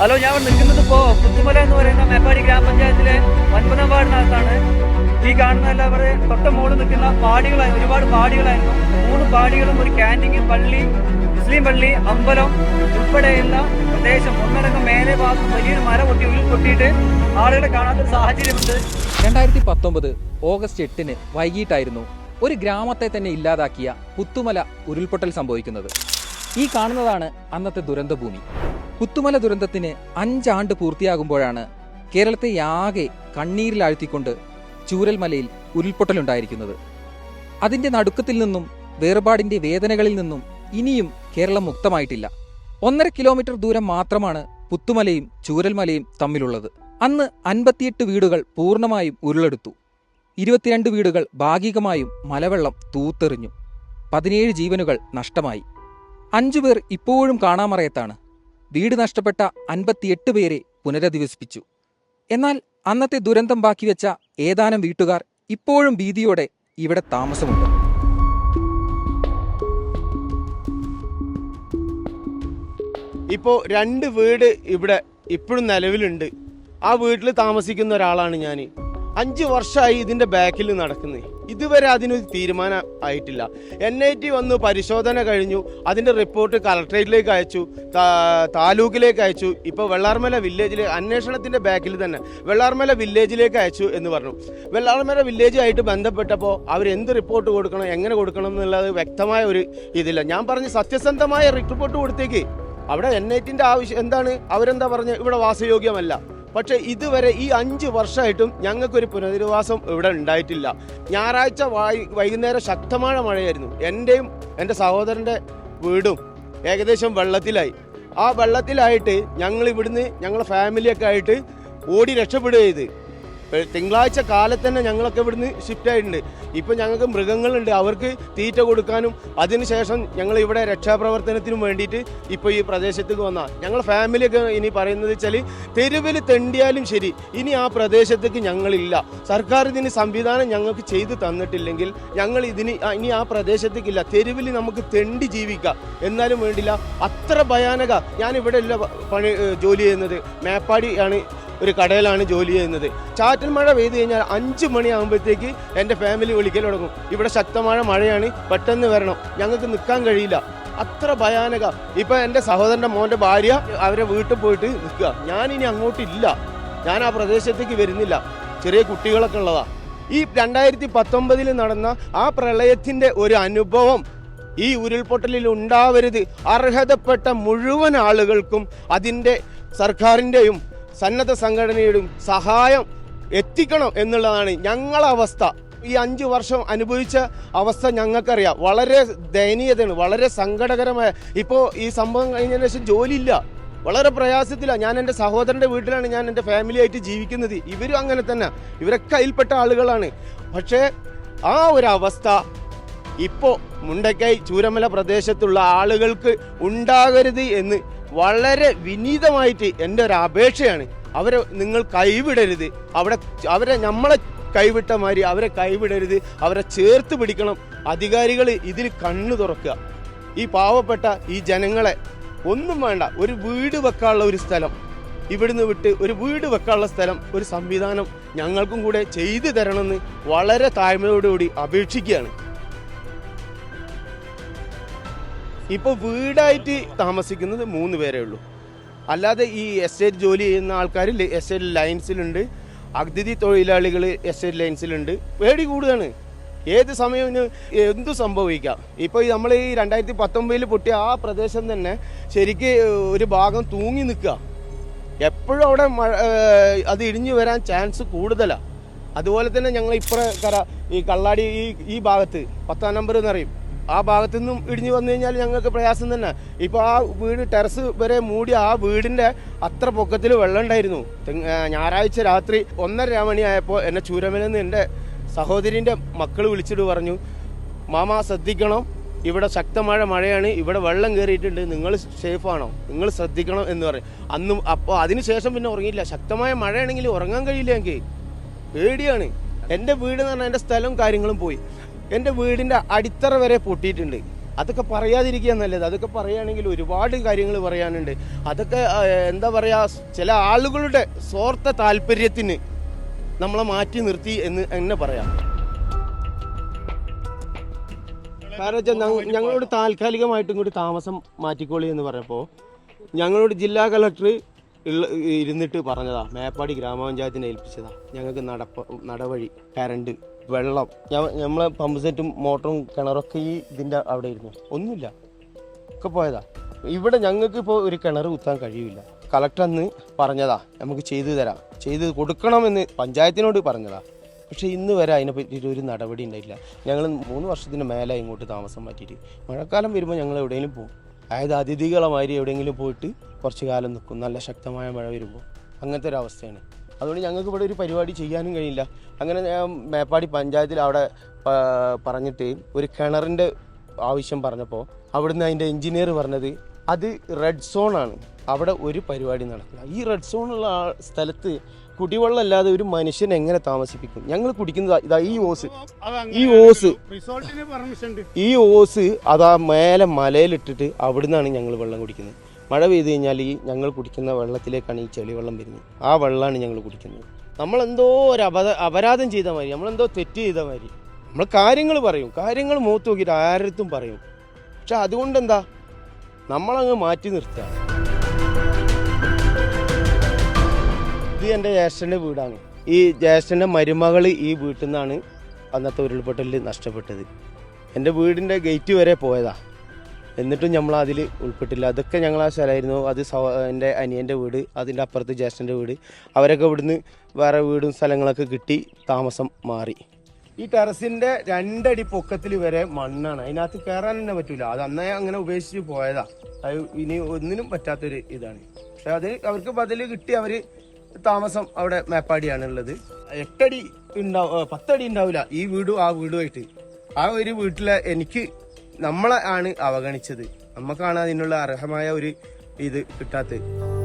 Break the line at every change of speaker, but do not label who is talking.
Hello ഞാൻ നിൽക്കുന്നത് ഇപ്പോ പുത്തുമല എന്ന് പറയുന്ന മേപ്പാടി ഗ്രാമപഞ്ചായത്തിലെ ഒൻപതാം വാർഡിനകത്താണ് ഈ കാണുന്ന എല്ലാവരും തൊട്ട മുകളിൽ നിൽക്കുന്ന പാടികളായി ഒരുപാട് പാടികളായിരുന്നു. മൂന്ന് പാടികളും ഒരു ക്യാന്റീൻ പള്ളി മുസ്ലിം പള്ളി അമ്പലം ഉൾപ്പെടെയുള്ള പ്രദേശം. ഒന്നടങ്കം മേലെ ഭാഗത്ത് വലിയൊരു മര പൊട്ടി ഉള്ളിൽ പൊട്ടിയിട്ട് ആളുകളെ കാണാത്തൊരു സാഹചര്യമുണ്ട്.
രണ്ടായിരത്തി പത്തൊമ്പത് ഓഗസ്റ്റ് എട്ടിന് വൈകിട്ടായിരുന്നു ഒരു ഗ്രാമത്തെ തന്നെ ഇല്ലാതാക്കിയ പുത്തുമല ഉരുൾപൊട്ടൽ സംഭവിക്കുന്നത്. ഈ കാണുന്നതാണ് അന്നത്തെ ദുരന്തഭൂമി. പുത്തുമല ദുരന്തത്തിന് അഞ്ചാണ്ട് പൂർത്തിയാകുമ്പോഴാണ് കേരളത്തെ ആകെ കണ്ണീരിലാഴ്ത്തിക്കൊണ്ട് ചൂരൽമലയിൽ ഉരുൾപൊട്ടലുണ്ടായിരിക്കുന്നത്. അതിന്റെ നടുക്കത്തിൽ നിന്നും വേർപാടിന്റെ വേദനകളിൽ നിന്നും ഇനിയും കേരളം മുക്തമായിട്ടില്ല. ഒന്നര കിലോമീറ്റർ ദൂരം മാത്രമാണ് പുത്തുമലയും ചൂരൽമലയും തമ്മിലുള്ളത്. അന്ന് അൻപത്തിയെട്ട് വീടുകൾ പൂർണമായും ഉരുളെടുത്തു. ഇരുപത്തിരണ്ട് വീടുകൾ ഭാഗികമായും മലവെള്ളം തൂത്തെറിഞ്ഞു. പതിനേഴ് ജീവനുകൾ നഷ്ടമായി. അഞ്ചുപേർ ഇപ്പോഴും കാണാമറയത്താണ്. വീട് നഷ്ടപ്പെട്ട അൻപത്തിയെട്ട് പേരെ പുനരധിവസിപ്പിച്ചു. എന്നാൽ അന്നത്തെ ദുരന്തം ബാക്കിവെച്ച ഏതാനും വീട്ടുകാർ ഇപ്പോഴും ഭീതിയോടെ ഇവിടെ താമസമുണ്ട്.
ഇപ്പോ രണ്ട് വീട് ഇവിടെ ഇപ്പോഴും നിലവിലുണ്ട്. ആ വീട്ടിൽ താമസിക്കുന്ന ഒരാളാണ് ഞാൻ അഞ്ച് വർഷമായി ഇതിന്റെ ബാക്കിൽ നടക്കുന്നത് ഇതുവരെ അതിനൊരു തീരുമാനം ആയിട്ടില്ല. എൻ ഐ ടി വന്ന് പരിശോധന കഴിഞ്ഞു അതിന്റെ റിപ്പോർട്ട് കളക്ട്രേറ്റിലേക്ക് അയച്ചു താലൂക്കിലേക്ക് അയച്ചു. ഇപ്പോൾ വെള്ളാർമല വില്ലേജിലെ അന്വേഷണത്തിന്റെ ബാക്കിൽ തന്നെ വെള്ളാർമല വില്ലേജിലേക്ക് അയച്ചു എന്ന് പറഞ്ഞു. വെള്ളാർമല വില്ലേജുമായിട്ട് ബന്ധപ്പെട്ടപ്പോൾ എന്ത് റിപ്പോർട്ട് കൊടുക്കണം എങ്ങനെ കൊടുക്കണം എന്നുള്ളത് വ്യക്തമായ ഒരു ഇതില്ല. ഞാൻ പറഞ്ഞ് സത്യസന്ധമായ റിപ്പോർട്ട് കൊടുത്തേക്ക്. അവിടെ എൻ ഐ ടിന്റെ ആവശ്യം എന്താണ്? അവരെന്താ പറഞ്ഞത് ഇവിടെ വാസയോഗ്യമല്ല. പക്ഷെ ഇതുവരെ ഈ അഞ്ച് വർഷമായിട്ടും ഞങ്ങൾക്കൊരു പുനരധിവാസം ഇവിടെ ഉണ്ടായിട്ടില്ല. ഞായറാഴ്ച വൈകുന്നേരം ശക്തമായ മഴയായിരുന്നു. എന്റെയും എന്റെ സഹോദരന്റെ വീടും ഏകദേശം വെള്ളത്തിലായി. ആ വെള്ളത്തിലായിട്ട് ഞങ്ങൾ ഇവിടുന്ന് ഞങ്ങളെ ഫാമിലിയൊക്കെ ആയിട്ട് ഓടി രക്ഷപ്പെടുക ചെയ്ത് തിങ്കളാഴ്ച കാലത്ത് തന്നെ ഞങ്ങളൊക്കെ ഇവിടുന്ന് ഷിഫ്റ്റ് ആയിട്ടുണ്ട്. ഇപ്പം ഞങ്ങൾക്ക് മൃഗങ്ങളുണ്ട്. അവർക്ക് തീറ്റ കൊടുക്കാനും അതിനുശേഷം ഞങ്ങൾ ഇവിടെ രക്ഷാപ്രവർത്തനത്തിനും വേണ്ടിയിട്ട് ഇപ്പോൾ ഈ പ്രദേശത്തേക്ക് വന്ന. ഞങ്ങൾ ഫാമിലിയൊക്കെ ഇനി പറയുന്നത് വെച്ചാൽ തെരുവിൽ തെണ്ടിയാലും ശരി ഇനി ആ പ്രദേശത്തേക്ക് ഞങ്ങളില്ല. സർക്കാർ ഇതിന് സംവിധാനം ഞങ്ങൾക്ക് ചെയ്തു തന്നിട്ടില്ലെങ്കിൽ ഞങ്ങൾ ഇതിന് ഇനി ആ പ്രദേശത്തേക്കില്ല. തെരുവിൽ നമുക്ക് തെണ്ടി ജീവിക്കാം. എന്നാലും വേണ്ടില്ല. അത്ര ഭയാനക. ഞാനിവിടെ അല്ല പണി ജോലി ചെയ്യുന്നത്. മേപ്പാടി ആണ് ഒരു കടയിലാണ് ജോലി ചെയ്യുന്നത്. ചാറ്റൽ മഴ പെയ്തു കഴിഞ്ഞാൽ അഞ്ച് മണിയാകുമ്പോഴത്തേക്ക് എന്റെ ഫാമിലി വിളിക്കൽ തുടങ്ങും. ഇവിടെ ശക്തമായ മഴയാണ് പെട്ടെന്ന് വരണം. ഞങ്ങൾക്ക് നിൽക്കാൻ കഴിയില്ല. അത്ര ഭയാനക. ഇപ്പൊ എന്റെ സഹോദരന്റെ മോന്റെ ഭാര്യ അവരെ വീട്ടിൽ പോയിട്ട് നിൽക്കുക. ഞാൻ ഇനി അങ്ങോട്ടില്ല. ഞാൻ ആ പ്രദേശത്തേക്ക് വരുന്നില്ല. ചെറിയ കുട്ടികളൊക്കെ ഉള്ളതാ. ഈ രണ്ടായിരത്തി പത്തൊമ്പതിൽ നടന്ന ആ പ്രളയത്തിന്റെ ഒരു അനുഭവം ഈ ഉരുൾപൊട്ടലിൽ ഉണ്ടാവരുത്. അർഹതപ്പെട്ട മുഴുവൻ ആളുകൾക്കും അതിന്റെ സർക്കാരിന്റെയും സന്നദ്ധ സംഘടനയുടെയും സഹായം എത്തിക്കണം എന്നുള്ളതാണ് ഞങ്ങളുടെ അവസ്ഥ. ഈ അഞ്ച് വർഷം അനുഭവിച്ച അവസ്ഥ ഞങ്ങൾക്കറിയാം. വളരെ ദയനീയതയാണ് വളരെ സങ്കടകരമായ. ഇപ്പോൾ ഈ സംഭവം കഴിഞ്ഞതിന് ശേഷം ജോലിയില്ല. വളരെ പ്രയാസത്തിലാണ് ഞാൻ എന്റെ സഹോദരന്റെ വീട്ടിലാണ് ഞാൻ എന്റെ ഫാമിലി ആയിട്ട് ജീവിക്കുന്നത്. ഇവരും അങ്ങനെ തന്നെ. ഇവരൊക്കെ അതിൽപ്പെട്ട ആളുകളാണ്. പക്ഷേ ആ ഒരു അവസ്ഥ ഇപ്പോൾ മുണ്ടക്കൈ ചൂരമല പ്രദേശത്തുള്ള ആളുകൾക്ക് ഉണ്ടാകരുത് എന്ന് വളരെ വിനീതമായിട്ട് എന്റെ ഒരു അപേക്ഷയാണ്. അവരെ നിങ്ങൾ കൈവിടരുത്. അവിടെ അവരെ നമ്മളെ കൈവിട്ട മാതിരി അവരെ കൈവിടരുത്. അവരെ ചേർത്ത് പിടിക്കണം. അധികാരികൾ ഇതിൽ കണ്ണു തുറക്കുക. ഈ പാവപ്പെട്ട ഈ ജനങ്ങളെ ഒന്നും വേണ്ട. ഒരു വീട് വെക്കാനുള്ള ഒരു സ്ഥലം. ഇവിടുന്ന് വിട്ട് ഒരു വീട് വെക്കാനുള്ള സ്ഥലം ഒരു സംവിധാനം ഞങ്ങൾക്കും കൂടെ ചെയ്തു തരണമെന്ന് വളരെ താഴ്മയോടുകൂടി അപേക്ഷിക്കുകയാണ്. ഇപ്പോൾ വീടായിട്ട് താമസിക്കുന്നത് മൂന്ന് പേരേ ഉള്ളൂ. അല്ലാതെ ഈ എസ്റ്റേറ്റ് ജോലി ചെയ്യുന്ന ആൾക്കാർ എസ്റ്റേറ്റ് ലൈൻസിലുണ്ട് അതിഥി തൊഴിലാളികൾ എസ്റ്റേറ്റ് ലൈൻസിലുണ്ട് പേടി കൂടുതലാണ്. ഏത് എന്ത് എന്തു സംഭവിക്കാം? ഇപ്പോൾ നമ്മൾ ഈ രണ്ടായിരത്തി പത്തൊമ്പതിൽ പൊട്ടിയ ആ പ്രദേശം തന്നെ ശരിക്ക് ഒരു ഭാഗം തൂങ്ങി നിൽക്കുക. എപ്പോഴും അവിടെ മഴ അത് ഇടിഞ്ഞു വരാൻ ചാൻസ് കൂടുതലാണ് അതുപോലെ തന്നെ ഞങ്ങൾ ഇപ്പുറ കര ഈ കള്ളാടി ഈ ഈ ഭാഗത്ത് പത്താം നമ്പർ എന്നറിയും ആ ഭാഗത്തു നിന്നും ഇടിഞ്ഞു വന്നു കഴിഞ്ഞാൽ ഞങ്ങൾക്ക് പ്രയാസം തന്നെ. ഇപ്പോൾ ആ വീട് ടെറസ് വരെ മൂടി ആ വീടിന്റെ അത്ര പൊക്കത്തിൽ വെള്ളം ഉണ്ടായിരുന്നു. ഞായറാഴ്ച രാത്രി ഒന്നര മണിയായപ്പോൾ എന്നെ ചൂരമനെന്ന് എന്റെ സഹോദരിന്റെ മക്കൾ വിളിച്ചിട്ട് പറഞ്ഞു മാമ ശ്രദ്ധിക്കണം. ഇവിടെ ശക്തമായ മഴയാണ്. ഇവിടെ വെള്ളം കയറിയിട്ടുണ്ട് നിങ്ങൾ സേഫാണോ നിങ്ങൾ ശ്രദ്ധിക്കണം എന്ന് പറയും അന്നും അപ്പോൾ അതിനുശേഷം പിന്നെ ഉറങ്ങിയില്ല. ശക്തമായ മഴയാണെങ്കിൽ ഉറങ്ങാൻ കഴിയില്ല എനിക്ക് പേടിയാണ്. എന്റെ വീട് എന്ന് പറഞ്ഞാൽ എന്റെ സ്ഥലവും കാര്യങ്ങളും പോയി. എന്റെ വീടിന്റെ അടിത്തറ വരെ പൊട്ടിയിട്ടുണ്ട്. അതൊക്കെ പറയാതിരിക്കുക നല്ലത്. അതൊക്കെ പറയുകയാണെങ്കിൽ ഒരുപാട് കാര്യങ്ങൾ പറയാനുണ്ട്. അതൊക്കെ എന്താ പറയുക ചില ആളുകളുടെ സ്വാർത്ഥ താല്പര്യത്തിന് നമ്മളെ മാറ്റി നിർത്തി എന്ന് എന്നെ പറയാം. കാരണം വെച്ചാൽ ഞങ്ങ- ഞങ്ങളോട് താൽക്കാലികമായിട്ട് ഇങ്ങോട്ട് താമസം മാറ്റിക്കോളി എന്ന് പറഞ്ഞപ്പോൾ ഞങ്ങളോട് ജില്ലാ കളക്ടർ ഇരുന്നിട്ട് പറഞ്ഞതാ മേപ്പാടി ഗ്രാമപഞ്ചായത്തിനെ ഏൽപ്പിച്ചതാ. ഞങ്ങൾക്ക് നടപ്പ നടവഴി കരണ്ട് വെള്ളം. നമ്മളെ പമ്പ് സെറ്റും മോട്ടറും കിണറൊക്കെ ഈ ഇതിന്റെ അവിടെ ഇരുന്നു ഒന്നുമില്ല. ഒക്കെ പോയതാ. ഇവിടെ ഞങ്ങൾക്ക് ഇപ്പോൾ ഒരു കിണർ കുത്താൻ കഴിയില്ല. കളക്ടർ അന്ന് പറഞ്ഞതാ നമുക്ക് ചെയ്തു തരാം. ചെയ്ത് കൊടുക്കണമെന്ന് പഞ്ചായത്തിനോട് പറഞ്ഞതാ. പക്ഷെ ഇന്ന് വരെ അതിനെ പറ്റിയിട്ട് ഒരു നടപടി ഉണ്ടായില്ല ഞങ്ങൾ മൂന്ന് വർഷത്തിന് മേലെ ഇങ്ങോട്ട് താമസം മാറ്റിയിട്ട്. മഴക്കാലം വരുമ്പോൾ ഞങ്ങൾ എവിടെയെങ്കിലും പോകും അതായത് അതിഥികളമാതിരി എവിടെയെങ്കിലും പോയിട്ട് കുറച്ച് കാലം നിൽക്കും. നല്ല ശക്തമായ മഴ വരുമ്പോൾ. അങ്ങനത്തെ ഒരു അവസ്ഥയാണ്. അതുകൊണ്ട് ഞങ്ങൾക്ക് ഇവിടെ ഒരു പരിപാടി ചെയ്യാനും കഴിയില്ല. അങ്ങനെ ഞാൻ മേപ്പാടി പഞ്ചായത്തിൽ അവിടെ പറഞ്ഞിട്ട് ഒരു കിണറിന്റെ ആവശ്യം പറഞ്ഞപ്പോൾ അവിടുന്ന് അതിന്റെ എഞ്ചിനീയർ പറഞ്ഞത് അത് റെഡ് സോണാണ് അവിടെ ഒരു പരിപാടി നടക്കില്ല. ഈ റെഡ് സോണുള്ള ആ സ്ഥലത്ത് കുടിവെള്ളം അല്ലാതെ ഒരു മനുഷ്യൻ എങ്ങനെ താമസിപ്പിക്കും? ഞങ്ങൾ കുടിക്കുന്നത് ഇതാ ഈ ഓസ്. ഈ ഓസ് ഈ ഓസ് അതാ മേലെ മലയിലിട്ടിട്ട് അവിടുന്നാണ് ഞങ്ങൾ വെള്ളം കുടിക്കുന്നത്. മഴ പെയ്ത് കഴിഞ്ഞാൽ ഈ ഞങ്ങൾ കുടിക്കുന്ന വെള്ളത്തിലേക്കാണ് ഈ ചെളിവെള്ളം വരുന്നത്. ആ വെള്ളമാണ് ഞങ്ങൾ കുടിക്കുന്നത്. നമ്മളെന്തോ ഒരു അപത അപരാധം ചെയ്ത മാതിരി നമ്മളെന്തോ തെറ്റ് ചെയ്ത മാതിരി. നമ്മൾ കാര്യങ്ങൾ പറയും. കാര്യങ്ങൾ മൂത്ത് നോക്കിയിട്ട് ആരടുത്തും പറയും. പക്ഷെ അതുകൊണ്ട് എന്താ നമ്മളങ്ങ് മാറ്റി നിർത്തുക. ഇത് എന്റെ ജ്യേഷ്ഠന്റെ വീടാണ്. ഈ ജ്യേഷ്ഠന്റെ മരുമകൾ ഈ വീട്ടിൽ നിന്നാണ് അന്നത്തെ ഉരുൾപൊട്ടലിൽ നഷ്ടപ്പെട്ടത്. എന്റെ വീടിന്റെ ഗേറ്റ് വരെ പോയതാ. എന്നിട്ടും നമ്മൾ അതിൽ ഉൾപ്പെട്ടില്ല. അതൊക്കെ ഞങ്ങൾ ആ സ്ഥലമായിരുന്നു അത് എന്റെ അനിയന്റെ വീട് അതിന്റെ അപ്പുറത്ത് ജ്യേഷ്ഠന്റെ വീട്. അവരൊക്കെ ഇവിടുന്ന് വേറെ വീടും സ്ഥലങ്ങളൊക്കെ കിട്ടി താമസം മാറി. ഈ ടെറസിന്റെ രണ്ടടി പൊക്കത്തിൽ വരെ മണ്ണാണ്. അതിനകത്ത് കയറാൻ തന്നെ പറ്റില്ല അത് അന്നേ അങ്ങനെ ഉപേക്ഷിച്ച് പോയതാ. അത് ഇനി ഒന്നിനും പറ്റാത്തൊരു ഇതാണ്. പക്ഷെ അത് അവർക്ക് ബദൽ കിട്ടി അവർ താമസം അവിടെ മേപ്പാടിയാണ് ഉള്ളത് എട്ടടി ഉണ്ടാവും പത്തടി ഉണ്ടാവില്ല ഈ വീടും ആ വീടുമായിട്ട്. ആ ഒരു വീട്ടിലെ എനിക്ക് നമ്മളെ ആണ് അവഗണിച്ചത്. നമുക്കാണ് അതിനുള്ള അർഹമായ ഒരു ഇത് കിട്ടാത്തത്.